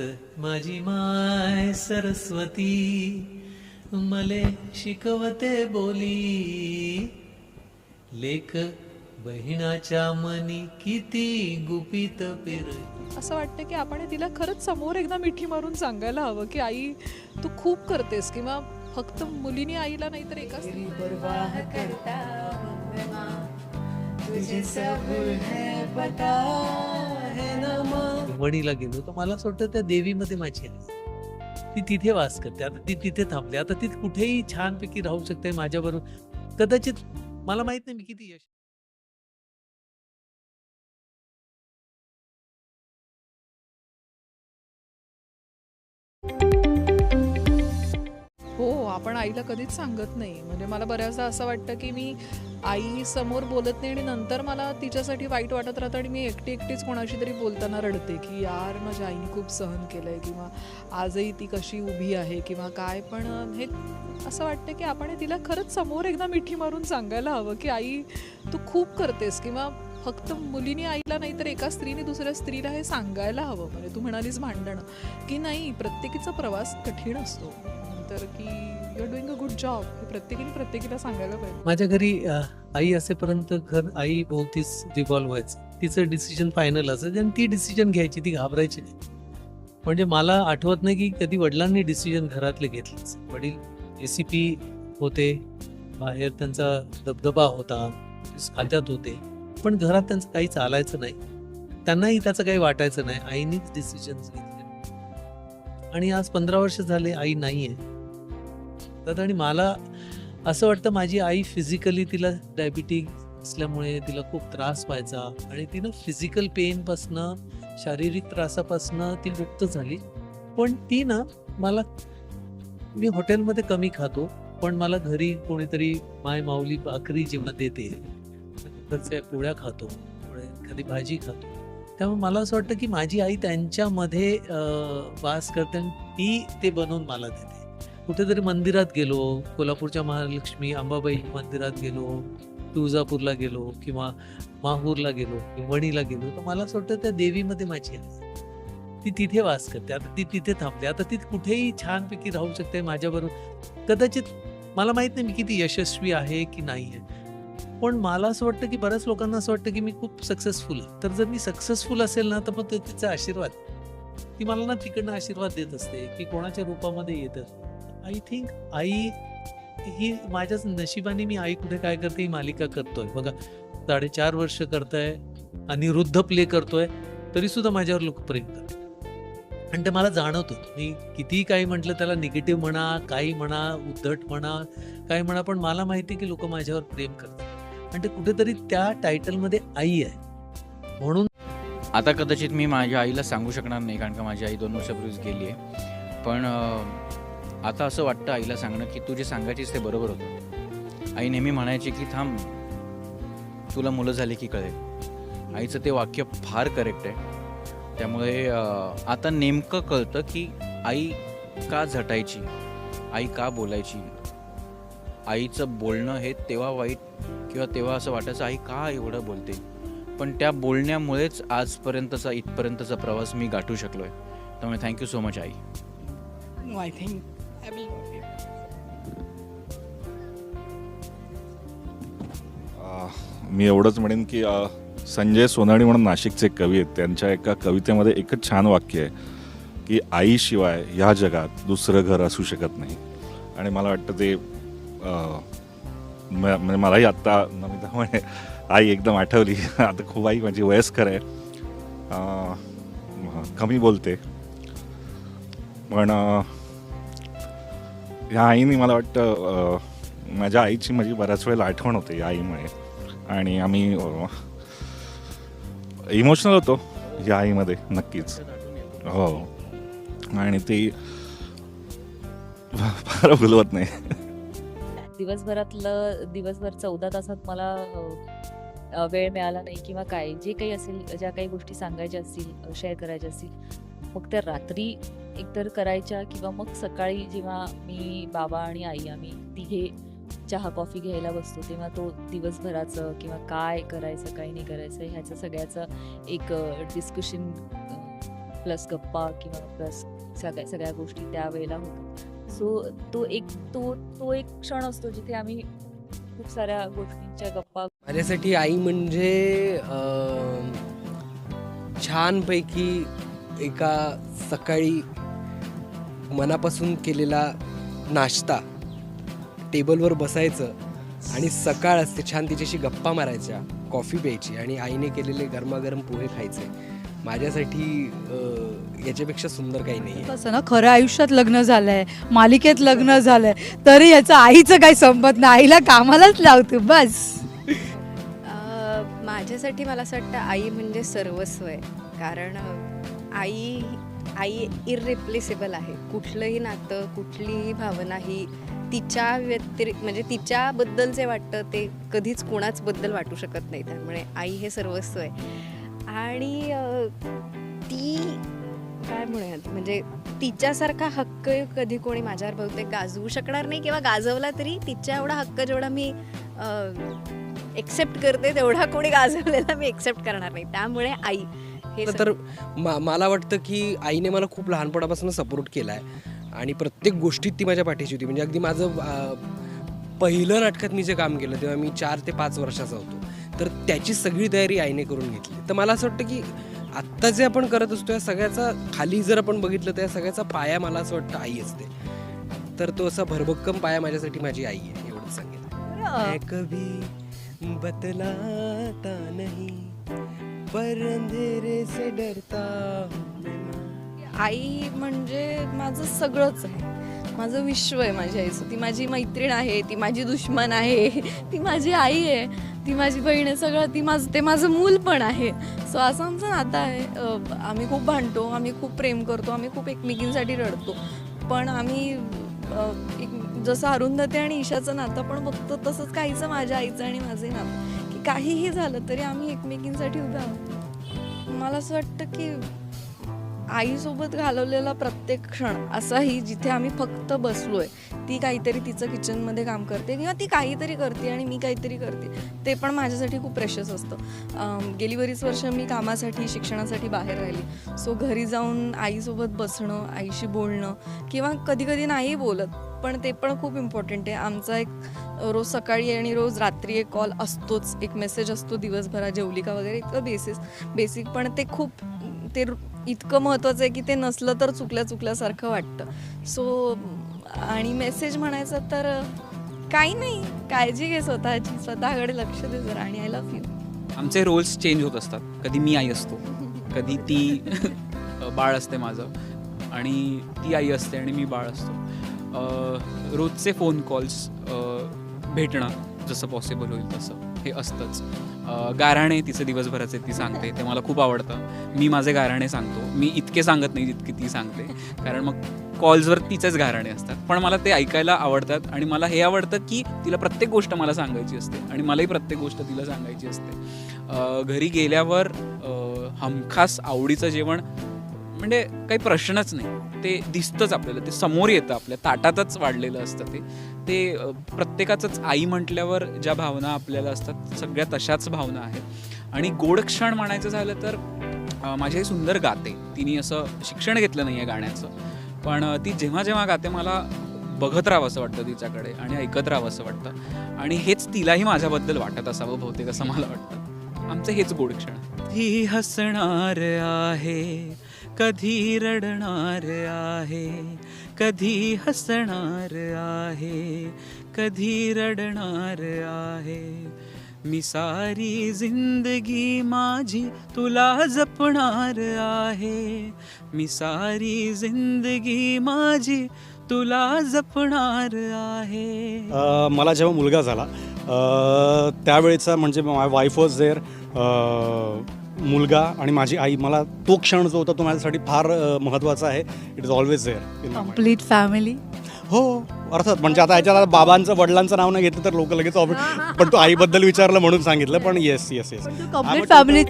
माझी माय सरस्वती मले शिकवते बोली. लेख बहिणाच्या मनी किती गुपित पेर असं वाटतं की आपण तिला खरंच समोर एकदा मिठी मारून सांगायला हवं की आई तू खूप करतेस किंवा फक्त मुलीने आईला नाही तर एका परवाह करता तुझे सब है पता. ना वणीला गेलो तर मला असं वाटतं त्या देवीमध्ये माझी आहे ती तिथे वास करते. आता ती तिथे थांबते आता ती कुठेही छानपैकी राहू शकते माझ्याबरोबर. कदाचित मला माहीत नाही मी किती यश हो आपण आईला कधीच सांगत नाही. म्हणजे मला बऱ्याचदा असं वाटतं की मी आई समोर बोलत नाही आणि नंतर मला तिच्यासाठी वाईट वाटत राहतं आणि मी एकटी एकटीच कोणाशी तरी बोलताना रडते की यार माझ्या आईने खूप सहन केलं आहे किंवा आजही ती कशी उभी आहे किंवा काय. पण हे असं वाटतं की आपण तिला खरंच समोर एकदा मिठी मारून सांगायला हवं की आई तू खूप करतेस किंवा फक्त मुलीने आईला नाही तर एका स्त्रीने दुसऱ्या स्त्रीला हे सांगायला हवं. म्हणजे तू म्हणालीस भांडणं. की नाही प्रत्येकीचा प्रवास कठीण असतो. तर की you are doing a good job हे प्रत्येकीने प्रत्येकीला सांगायला पाहिजे. माझ्या घरी आई असेपर्यंत घर आई भोवतीच रिव्हॉल्व व्हायचं. तिचं डिसिजन फायनल असायचं आणि ती डिसिजन घ्यायची ती घाबरायची नाही. म्हणजे मला आठवत नाही की कधी वडिलांनी डिसिजन घरातले घेतलेच वडील ए सी पी होते बाहेर त्यांचा दबदबा होता खात्यात होते पण घरात त्यांचं काही चालायचं नाही. त्यांनाही त्याचं काही वाटायचं नाही. आईनीच डिसिजन घेतले. आणि आज पंधरा वर्ष झाले आई नाही आहे तर आणि मला असं वाटतं माझी आई फिजिकली तिला डायबिटीज असल्यामुळे तिला खूप त्रास व्हायचा. आणि तिनं फिजिकल पेनपासनं शारीरिक त्रासापासनं ती मुक्त झाली. पण ती ना मला मी हॉटेलमध्ये कमी खातो पण मला घरी कोणीतरी माय माऊली भाकरी जेव्हा देते घरच्या पोळ्या खातो एखादी भाजी खातो. त्यामुळे मला असं वाटतं की माझी आई त्यांच्यामध्ये वास करते आणि ती ते बनवून मला देते. कुठेतरी मंदिरात गेलो कोल्हापूरच्या महालक्ष्मी अंबाबाई मंदिरात गेलो तुळजापूरला गेलो किंवा माहूरला गेलो वणीला गेलो तर मला असं वाटतं त्या देवीमध्ये माझी आहे. ती तिथे वास करते. आता ती तिथे थांबते. आता ती कुठेही छानपैकी राहू शकते माझ्याबरोबर. कदाचित मला माहीत नाही मी किती यशस्वी आहे की नाही आहे. पण मला असं वाटतं की बऱ्याच लोकांना असं वाटतं की मी खूप सक्सेसफुल आहे. तर जर मी सक्सेसफुल असेल ना तर मग ते तिचा आशीर्वाद. ती मला ना तिकडनं आशीर्वाद देत असते की कोणाच्या रूपामध्ये येत असते. आय थिंक आई ही माझ्याच नशिबाने मी आई कुठे काय करते ही मालिका करतोय. बघा साडेचार वर्ष करताय अनिरुद्ध प्ले करतोय तरी सुद्धा माझ्यावर लोक प्रेम करतात. आणि ते मला जाणवतो. मी कितीही काही म्हटलं त्याला निगेटिव्ह म्हणा काही म्हणा उद्धट म्हणा काही म्हणा पण मला माहिती आहे की लोक माझ्यावर प्रेम करतात. आणि ते कुठेतरी त्या टायटलमध्ये आई आहे. म्हणून आता कदाचित मी माझ्या आईला सांगू शकणार नाही कारण का माझी आई दोन वर्षापूर्वीच गेली आहे. पण आता असं वाटतं आईला सांगणं की तू जे सांगायचीस ते बरोबर होतं. आई नेहमी म्हणायची की थांब तुला मुलं झाली की कळेल. आईचं ते वाक्य फार करेक्ट आहे. त्यामुळे आता नेमकं कळतं की आई का झटायची? आई का बोलायची? आईचं बोलणं हे तेव्हा वाईट किंवा तेव्हा असं वाटायचं आई का एवढं बोलते? पण त्या बोलण्यामुळेच आजपर्यंतचा इथपर्यंतचा प्रवास मी गाठू शकलो आहे त्यामुळे thank you so much I. I think I will. मी एवढंच म्हणेन की अ, संजय सोनाणी म्हणून नाशिकचे कवी आहेत. त्यांच्या एका कवितेमध्ये एकच छान वाक्य आहे की आईशिवाय ह्या जगात दुसरं घर असू शकत नाही. आणि मला वाटतं ते अ, म- म्हणजे मलाही आत्ता नमिता म्हणे आई एकदम आठवली. आता खूप आई माझी वयस्कर आहे. अ, म- कमी बोलते. पण अ, ह्या आईने मला वाटतं माझ्या आईची माझी बऱ्याच वेळेला आठवण होते या आईमुळे. आणि आम्ही इमोशनल होतो या आईमध्ये नक्कीच. हो. आणि ती फार बोलवत नाही. दिवसभरातलं दिवसभर चौदा तासात मला वेळ मिळाला नाही किंवा काय जे काही असेल ज्या काही गोष्टी सांगायच्या असतील शेअर करायच्या असतील मग त्या रात्री एकतर करायच्या किंवा मग सकाळी जेव्हा मी बाबा आणि आई आम्ही तिघे चहा कॉफी घ्यायला बसतो तेव्हा तो दिवसभराचं किंवा काय करायचं काय नाही करायचं ह्याचं सगळ्याचं एक डिस्कशन प्लस गप्पा किंवा प्लस सगळ्या सगळ्या गोष्टी त्यावेळेला होतात. सो तो एक तो तो एक क्षण असतो जिथे आम्ही खूप साऱ्या गोष्टींच्या गप्पा माझ्यासाठी आई म्हणजे छानपैकी एका सकाळी मनापासून केलेला नाश्ता टेबलवर बसायचं आणि सकाळ असते छान तिच्याशी गप्पा मारायच्या कॉफी प्यायची आणि आईने केलेले गरमागरम पोहे खायचे. माझ्यासाठी याच्यापेक्षा सुंदर काही नाही कसं ना खरं आयुष्यात लग्न झालंय मालिकेत लग्न झालंय तरी याचं आईचं काही संबंध नाही आईला कामालाच लावते बस. माझ्यासाठी मला असं वाटतं आई म्हणजे सर्वस्व आहे. कारण आई आई इररिप्लेसेबल आहे. कुठलंही नातं कुठलीही भावना ही तिच्या व्यतिरिक्त म्हणजे तिच्याबद्दल जे वाटतं ते कधीच कोणाचबद्दल वाटू शकत नाही. त्यामुळे आई हे सर्वस्व आहे. आणि ती काय म्हणूयात? म्हणजे तिच्यासारखा हक्क कधी कोणी माझ्यावर बहुतेक गाजवू शकणार नाही किंवा गाजवला तरी तिच्या एवढा हक्क जेवढा मी एक्सेप्ट करते तेवढा कोणी गाजवलेला मी एक्सेप्ट करणार नाही. त्यामुळे आई. हे तर मा- मला वाटतं की आईने मला खूप लहानपणापासून सपोर्ट केला आहे आणि प्रत्येक गोष्टीत ती माझ्या पाठीशी होती. म्हणजे अगदी माझं पहिलं नाटकात मी जे काम केलं तेव्हा मी चार ते पाच वर्षाचा होतो. तर त्याची सगळी तयारी आईने करून घेतली. तर मला असं वाटतं की आत्ता जे आपण करत असतो या सगळ्याचा खाली जर आपण बघितलं तर या सगळ्याचा पाया मला असं वाटतं आई असते. तर तो असा भरभक्कम पाया माझ्यासाठी माझी आई आहे एवढंच सांगेन. मैं कभी बतलाता नहीं. पर अंधेरे से डरता आई म्हणजे माझं सगळंच आहे. माझं विश्व आहे माझ्या आईचं. ती माझी मैत्रीण आहे ती माझी दुश्मन आहे ती माझी आई आहे ती माझी बहीण आहे सगळं ती माझं ते माझं मूल पण आहे. सो असं आमचं नातं आहे. अं, आम्ही खूप भांडतो आम्ही खूप प्रेम करतो आम्ही खूप एकमेकींसाठी रडतो. पण आम्ही अं, एक जसं अरुंधती आणि ईशाचं नातं पण बघतो तसंच काहीचं माझ्या आईचं आणि माझे नातं. काहीही झालं तरी आम्ही एकमेकींसाठी उभे आहोत. मला असं वाटतं की आईसोबत घालवलेला प्रत्येक क्षण असाही जिथे आम्ही फक्त बसलोय ती काहीतरी तिचं किचनमध्ये काम करते किंवा ती काहीतरी करते आणि मी काहीतरी करते ते पण माझ्यासाठी खूप प्रेशस असतं. गेली बरीच वर्ष मी कामासाठी शिक्षणासाठी बाहेर राहिली. सो घरी जाऊन आईसोबत बसणं आईशी बोलणं किंवा कधी कधी नाही बोलत पण ते पण खूप इम्पॉर्टंट आहे. आमचा एक रोज सकाळी आणि रोज रात्री एक कॉल असतोच. एक मेसेज असतो दिवसभरात जेवली का वगैरे इतकं बेसिस बेसिक पण ते खूप ते इतकं महत्त्वाचं आहे की ते नसलं तर चुकल्या चुकल्यासारखं वाटतं. सो आणि मेसेज म्हणायचं तर काही नाही. काळजी घे स्वतःची. स्वतःकडे लक्ष दे जरा आणि आय लव्ह यू आमचे रोल्स चेंज होत असतात. कधी मी आई असतो. कधी ती बाळ असते माझं. आणि ती आई असते आणि मी बाळ असतो. रोजचे फोन कॉल्स भेटणं जसं पॉसिबल होईल तसं. हे असतंच. गाराणे तिचे दिवसभराचे ती सांगते ते मला खूप आवडतं. मी माझे गाराणे सांगतो. मी इतके सांगत नाही जितके ती सांगते. कारण मग कॉल्सवर तिचेच गाराणे असतात. पण मला ते ऐकायला आवडतात आणि मला हे आवडतं की तिला प्रत्येक गोष्ट मला सांगायची असते आणि मलाही प्रत्येक गोष्ट तिला सांगायची असते. घरी गेल्यावर हमखास आवडीचं जेवण म्हणजे काही प्रश्नच नाही. ते दिसतंच आपल्याला ते समोर येतं आपल्या ताटातच वाढलेलं असतं ते. ते प्रत्येकाचंच आई म्हटल्यावर ज्या भावना आपल्याला असतात सगळ्या तशाच भावना आहेत. आणि गोड क्षण म्हणायचं झालं तर माझी आई सुंदर गाते. तिने असं शिक्षण घेतलं नाही आहे गाण्याचं. पण ती जेव्हा जेव्हा गाते मला बघत राहावं असं वाटतं तिच्याकडे आणि ऐकत राहावं असं वाटतं. आणि हेच तिलाही माझ्याबद्दल वाटत असावं बहुतेक असं मला वाटतं. आमचं हेच गोड क्षण. ती हसणार आहे. कधी रडणार आहे कधी हसणार आहे कधी रडणार आहे. मी सारी जिंदगी माझी तुला जपणार आहे. मी सारी जिंदगी माझी तुला जपणार आहे. अ, मला जेव्हा मुलगा झाला अ, त्यावेळेचा म्हणजे माय वाईफ वॉज देअर मुलगा आणि माझी आई मला तो क्षण जो होता तो माझ्यासाठी फार महत्त्वाचा आहे. It is always there complete family हो अर्थात म्हणजे आता ह्याच्यात आता बाबांचं वडिलांचं नाव नाही घेतलं तर लोक लगेच पण तो आईबद्दल विचारलं म्हणून सांगितलं पण yes yes yes complete family